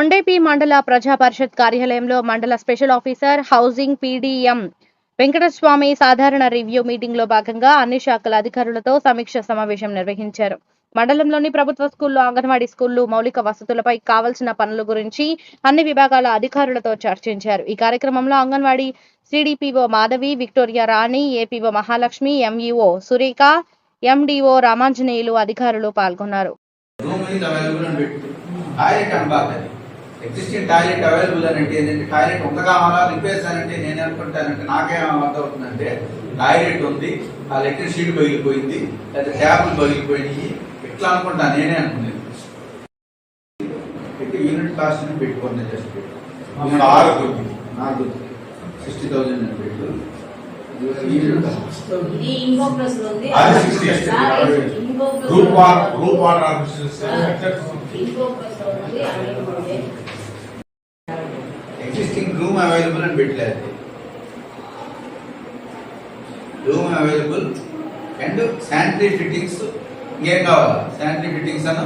మండల ప్రజా పరిషత్ కార్యాలయంలో మండల special officer housing PDM Venkataswamy సాధారణ రివ్యూ మీటింగ్లో భాగంగా అన్ని శాఖల అధికారులతో సమీక్ష సమావేశం నిర్వహించారు. మండలంలోని ప్రభుత్వ స్కూల్లో అంగన్వాడీ స్కూళ్ళు మౌలిక వసతులపై కావలసిన పనుల గురించి అన్ని విభాగాల అధికారులతో చర్చించారు. ఈ కార్యక్రమంలో anganwadi CDPO Madhavi Victoria Rani APO Mahalakshmi MEO Surekha MDO Ramanjaneyulu అధికారులు పాల్గొన్నారు. ఎగ్జిస్టింగ్ టాయిలెట్ అవైలబుల్ అని అంటే ఏంటంటే టాయిలెట్ ఒక కావాలా రిపేర్స్ అని అంటే నేను అనుకుంటానంటే నాకేం అర్థం అవుతుందంటే టాయిలెట్ ఉంది ఆ లెట్రిన్ షీట్ పగిలిపోయింది లేదా ట్యాపులు పగిలిపోయినాయి ఇట్లా అనుకుంటా నేనే అనుకునేది. యూనిట్ కాస్ట్ అని పెట్టుకోండి జస్ట్ పెట్టు ఆరు నాకు సిక్స్టీ థౌసండ్ అని పెట్టు ఇది ఇంకో ప్లస్ రూమ్ అవైలబుల్ అని పెట్టలేదు. Room available and sanitary fittings ఇంకేం కావాలా? శానిటరీ ఫిట్టింగ్స్ అన్న?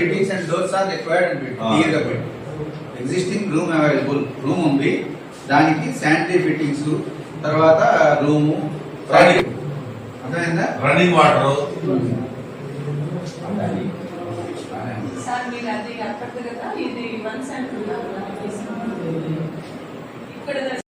Fittings. And doors are required అని పెట్టి. క్లియర్గా పెట్టి. ఎగ్జిస్టింగ్ రూమ్ అవైలబుల్ రూమ్ ఉంది. దానికి శానిటరీ ఫిట్టింగ్స్ తర్వాత రూము. అర్థమైందా? రన్నింగ్ వాటర్ సార్ మీరు అది అక్కడ కదా ఇది వన్ సెంటర్ ఇక్కడ